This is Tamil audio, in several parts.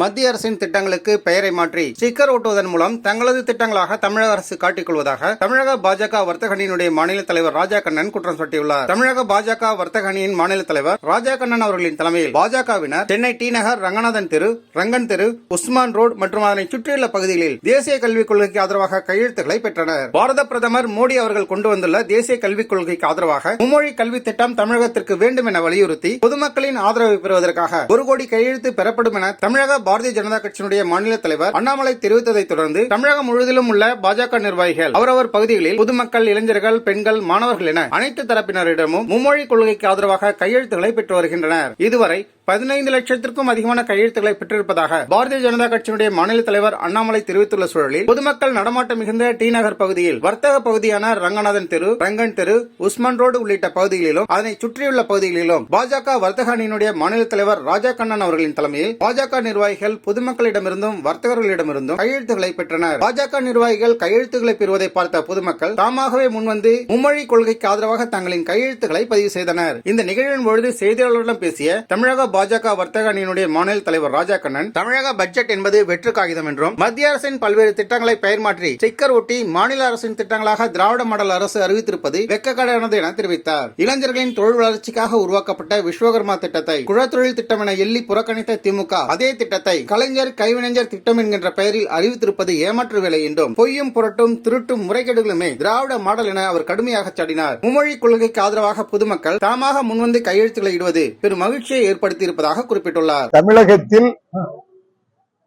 மத்திய அரசின் திட்டங்களுக்கு பெயரை மாற்றி ஸ்டிக்கர் ஓட்டுவதன் மூலம் தங்களது திட்டங்களாக தமிழக அரசு காட்டிக் கொள்வதாக தமிழக பாஜக வர்த்தகணியினுடைய மாநில தலைவர் ராஜா கண்ணன் குற்றம் சாட்டியுள்ளார். தமிழக பாஜக வர்த்தகணியின் மாநில தலைவர் ராஜா கண்ணன் அவர்களின் தலைமையில் பாஜகவினர் சென்னை டி நகர் ரங்கநாதன் தெரு ரங்கன் தெரு உஸ்மான் ரோடு மற்றும் அதனை சுற்றியுள்ள பகுதிகளில் தேசிய கல்விக் கொள்கைக்கு ஆதரவாக கையெழுத்துக்களை பெற்றனர். பாரத பிரதமர் மோடி அவர்கள் கொண்டு வந்துள்ள தேசிய கல்விக் கொள்கைக்கு ஆதரவாக மும்மொழி கல்வி திட்டம் தமிழகத்திற்கு வேண்டும் என வலியுறுத்தி பொதுமக்களின் ஆதரவை பெறுவதற்காக ஒரு கோடி கையெழுத்து பெறப்படும் என தமிழக பாரதிய ஜனதா கட்சியினுடைய மாநில தலைவர் அண்ணாமலை தெரிவித்ததைத் தொடர்ந்து தமிழகம் முழுவதிலும் உள்ள பாஜக நிர்வாகிகள் அவரவர் பகுதிகளில் பொதுமக்கள் இளைஞர்கள் பெண்கள் மாணவர்கள் என அனைத்து தரப்பினரிடமும் மும்மொழி கொள்கைக்கு ஆதரவாக கையெழுத்துக்களை பெற்று வருகின்றனர். இதுவரை பதினைந்து லட்சத்திற்கும் அதிகமான கையெழுத்துக்களை பெற்றிருப்பதாக பாரதிய ஜனதா கட்சியினுடைய மாநில தலைவர் அண்ணாமலை தெரிவித்துள்ள சூழலில் பொதுமக்கள் நடமாட்டம் மிகுந்த டி நகர் பகுதியில் வர்த்தக பகுதியான ரங்கநாதன் தெரு ரங்கன் தெரு உஸ்மான் ரோடு உள்ளிட்ட பகுதிகளிலும் அதனை சுற்றியுள்ள பகுதிகளிலும் பாஜக வர்த்தக அணியினுடைய மாநில தலைவர் ராஜா கண்ணன் அவர்களின் தலைமையில் பாஜக நிர்வாகி நிர்வாகிகள் பொதுமக்களிடமிருந்தும் வர்த்தகர்களிடமிருந்தும் கையெழுத்துக்களை பெற்றனர். பாஜக நிர்வாகிகள் கையெழுத்துக்களை பெறுவதை பார்த்த பொதுமக்கள் தாமாகவே முன்வந்து மும்மொழி கொள்கைக்கு ஆதரவாக தங்களின் கையெழுத்துக்களை பதிவு செய்தனர். இந்த நிகழ்வின் பொழுது செய்தியாளர்களிடம் பேசிய தமிழக பாஜக வர்த்தக அணியினுடைய மாநில தலைவர் ராஜா கண்ணன் தமிழக பட்ஜெட் என்பது வெற்று காகிதம் என்றும் மத்திய அரசின் பல்வேறு திட்டங்களை பெயர் மாற்றி ஸ்டிக்கர் ஒட்டி மாநில அரசின் திட்டங்களாக திராவிட மாடல் அரசு அறிவித்திருப்பது வெக்கக்கடையானது என தெரிவித்தார். இளைஞர்களின் தொழில் வளர்ச்சிக்காக உருவாக்கப்பட்ட விஸ்வகர்மா திட்டத்தை குழத்தொழில் திட்டம் என எள்ளி புறக்கணித்த திமுக அதே திட்டத்தை கலைஞர் கைவினைஞர் திட்டம் என்கின்ற பெயரில் அறிவித்திருப்பது ஏமாற்று வேலை என்றும் பொய்யும் புரட்டும் திருட்டும் முறைகேடுகளுமே திராவிட மாடல் என அவர் கடுமையாக சாடினார். மும்மொழி கொள்கைக்கு ஆதரவாக பொதுமக்கள் தாமாக முன்வந்து கையெழுத்துக்களை இடுவது பெரும் மகிழ்ச்சியை ஏற்படுத்தி இருப்பதாக குறிப்பிட்டுள்ளார். தமிழகத்தில்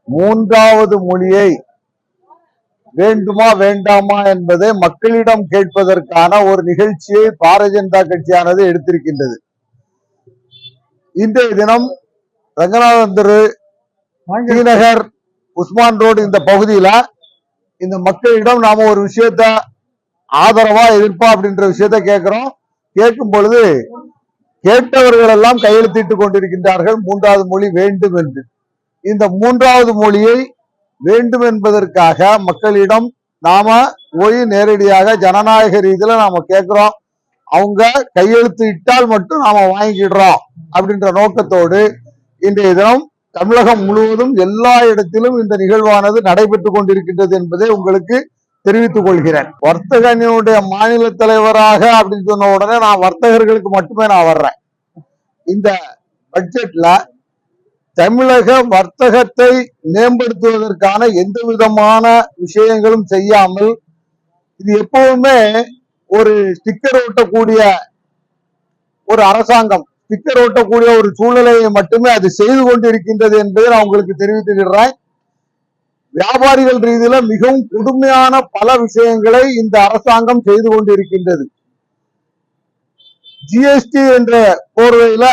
மூன்றாவது மொழியை வேண்டுமா வேண்டாமா என்பதை மக்களிடம் கேட்பதற்கான ஒரு நிகழ்ச்சியை பாரதிய ஜனதா கட்சியானது எடுத்திருக்கின்றது. இன்றைய தினம் ரங்கநாதன் ஸ்ரீநகர் உஸ்மான் ரோடு இந்த பகுதியில இந்த மக்களிடம் நாம ஒரு விஷயத்த ஆதரவா எதிர்ப்பா அப்படின்ற விஷயத்த கேட்கிறோம் கேட்கும் பொழுது கேட்டவர்கள் எல்லாம் கையெழுத்திட்டு கொண்டிருக்கின்றார்கள். மூன்றாவது மொழி வேண்டும் என்று. இந்த மூன்றாவது மொழியை வேண்டும் என்பதற்காக மக்களிடம் நாம போய் நேரடியாக ஜனநாயக ரீதியில நாம கேட்கிறோம் அவங்க கையெழுத்து இட்டால் மட்டும் நாம வாங்கிடுறோம் அப்படின்ற நோக்கத்தோடு இன்றைய தினம் தமிழகம் முழுவதும் எல்லா இடத்திலும் இந்த நிகழ்வானது நடைபெற்றுக் கொண்டிருக்கின்றது என்பதை உங்களுக்கு தெரிவித்துக் கொள்கிறேன். வர்த்தக மாநில தலைவராக அப்படின்னு சொன்ன உடனே நான் வர்த்தகர்களுக்கு மட்டுமே நான் வர்றேன். இந்த பட்ஜெட்ல தமிழக வர்த்தகத்தை மேம்படுத்துவதற்கான எந்த விதமான விஷயங்களும் செய்யாமல் இது எப்பவுமே ஒரு ஸ்டிக்கர் ஓட்டக்கூடிய ஒரு அரசாங்கம். ஸ்டிக்கர் ஓட்டக்கூடிய ஒரு சூழ்நிலையை மட்டுமே அது செய்து கொண்டிருக்கின்றது என்பதை நான் உங்களுக்கு தெரிவித்துக்கிறேன். வியாபாரிகள் ரீதியில மிகவும் கொடுமையான பல விஷயங்களை இந்த அரசாங்கம் செய்து கொண்டிருக்கின்றது. ஜிஎஸ்டி என்ற போர்வையில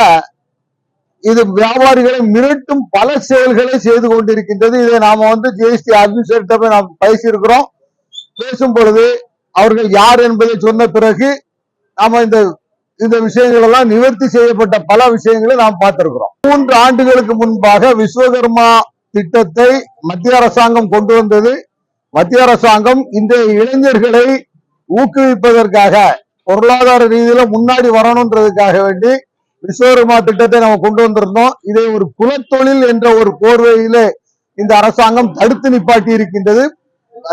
இது வியாபாரிகளை மிரட்டும் பல செயல்களை செய்து கொண்டிருக்கின்றது. இதை நாம வந்து ஜிஎஸ்டி அட்மினிஸ்ட்ரேட்டர் போய் நாம் பேசியிருக்கிறோம். பேசும் பொழுது அவர்கள் யார் என்பதை சொன்ன பிறகு நாம இந்த இந்த விஷயங்கள் எல்லாம் நிவர்த்தி செய்யப்பட்ட பல விஷயங்களை நாம் பார்த்திருக்கிறோம். மூன்று ஆண்டுகளுக்கு முன்பாக விஸ்வகர்மா திட்டத்தை மத்திய அரசாங்கம் கொண்டு வந்தது. மத்திய அரசாங்கம் இன்றைய இளைஞர்களை ஊக்குவிப்பதற்காக பொருளாதார ரீதியில முன்னாடி வரணுன்றதுக்காக வேண்டி விஸ்வகர்மா திட்டத்தை நம்ம கொண்டு வந்திருந்தோம். இதை ஒரு குலத்தொழில் என்ற ஒரு போர்வையிலே இந்த அரசாங்கம் தடுத்து நிப்பாட்டி இருக்கின்றது.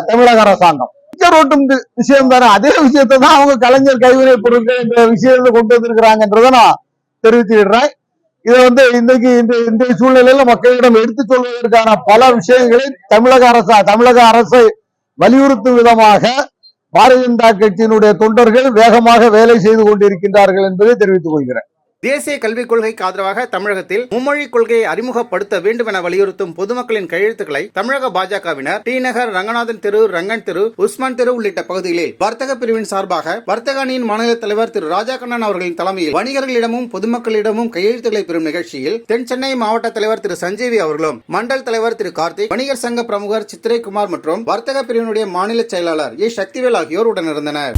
தமிழக அரசாங்கம். ஸ்டிக்கர் ஓட்டும் விஷயம் தானே அதே விஷயத்தை தான் அவங்க கலைஞர் கைவினை பொருட்கள் என்ற விஷயத்தை கொண்டு வந்திருக்கிறாங்கன்றதை நான் தெரிவித்துக்கிறேன் இதை வந்து இன்றைக்கு இந்த இன்றைய சூழ்நிலையில மக்களிடம் எடுத்துச் சொல்வதற்கான பல விஷயங்களை தமிழக அரசா தமிழக அரசை வலியுறுத்தும் விதமாக பாரதிய ஜனதா கட்சியினுடைய தொண்டர்கள் வேகமாக வேலை செய்து கொண்டிருக்கின்றார்கள் என்பதை தெரிவித்துக் கொள்கிறேன். தேசிய கல்விக் கொள்கைக்கு ஆதரவாக தமிழகத்தில் மும்மொழி கொள்கையை அறிமுகப்படுத்த வேண்டும் என வலியுறுத்தும் பொதுமக்களின் கையெழுத்துக்களை தமிழக பாஜகவினர் டி நகர் ரங்கநாதன் தெரு ரங்கன் தெரு உஸ்மான் தெரு உள்ளிட்ட பகுதிகளில் வர்த்தக பிரிவின் சார்பாக வர்த்தக அணியின் மாநில தலைவர் திரு ராஜா கண்ணன் அவர்களின் தலைமையில் வணிகர்களிடமும் பொதுமக்களிடமும் கையெழுத்துக்களை பெறும் நிகழ்ச்சியில் தென் சென்னை மாவட்ட தலைவர் திரு சஞ்சீவி அவர்களும் மண்டல் தலைவர் திரு கார்த்திக் வணிகர் சங்க பிரமுகர் சித்திரைக்குமார் மற்றும் வர்த்தக பிரிவினுடைய மாநில செயலாளர் ஏ. சக்திவேல் ஆகியோர் உடனிருந்தனர்.